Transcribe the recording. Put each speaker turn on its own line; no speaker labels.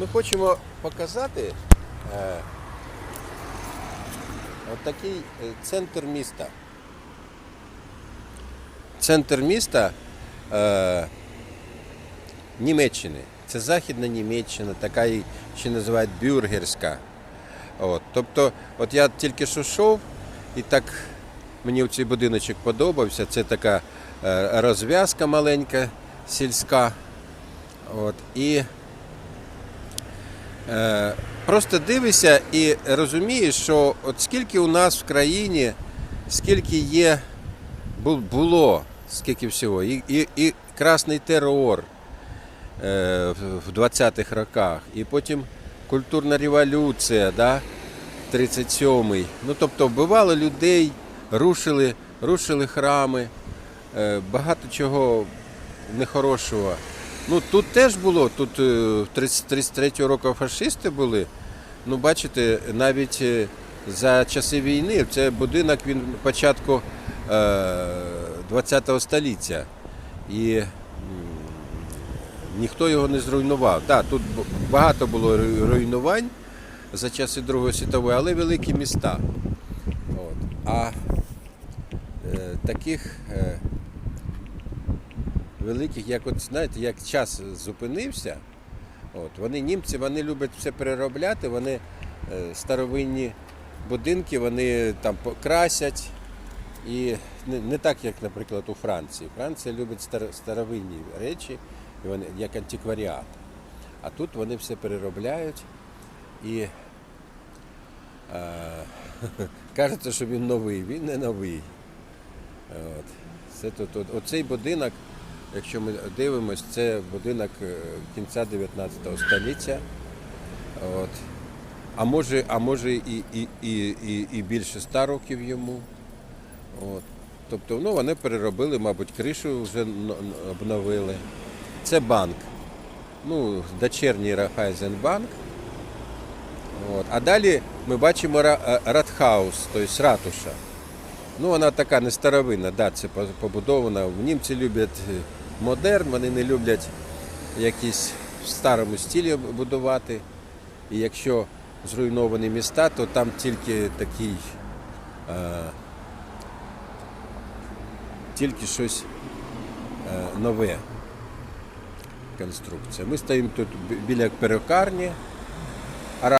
Ми хочемо показати е, от такий е, центр міста. Центр міста е, Німеччини. Це Західна Німеччина, така її ще називають бюргерська. От, тобто, от я тільки що йшов, і так мені цей будиночок подобався. Це така е, розв'язка маленька, сільська. От, і просто дивишся і розумієш, що от скільки у нас в країні, скільки є, бу- було, скільки всього, і, і, і красний терор е, в- в 20-х роках, і потім культурна революція, да, 37-й. Ну, тобто вбивали людей, рушили, рушили храми, е, багато чого нехорошого. Ну тут теж було, тут е, 30 33-го року фашисти були. Ну, бачите, навіть е, за часи війни це будинок він початку е, 20-го століття. І ніхто його не зруйнував. Так, тут багато було руйнувань за часи Другої світової, але великі міста. От. А е, таких е, великих, як от знаєте, як час зупинився, от, вони німці вони люблять все переробляти, вони е, старовинні будинки, вони там покрасять. І не, не так, як, наприклад, у Франції. Франція любить стар, старовинні речі, і вони, як антикваріат. А тут вони все переробляють і е, кажеться, що він новий, він не новий. От. Це тут, от, оцей будинок, якщо ми дивимося, це будинок е, кінця 19 століття. От. А може, а може і, і, і, і, більше 100 років йому. От. Тобто ну, вони переробили, мабуть, кришу вже обновили. Це банк. Ну, дочерній Райфайзенбанк. От. А далі ми бачимо е, Радхаус, тобто ратуша. Ну, вона така не старовинна, да, це побудована. Німці люблять е, модерн, вони не люблять якісь в старому стилі будувати. І якщо зруйновані міста, то там тільки такий. Е, тільки щось е, нове конструкція. Ми стоїмо тут біля перукарні,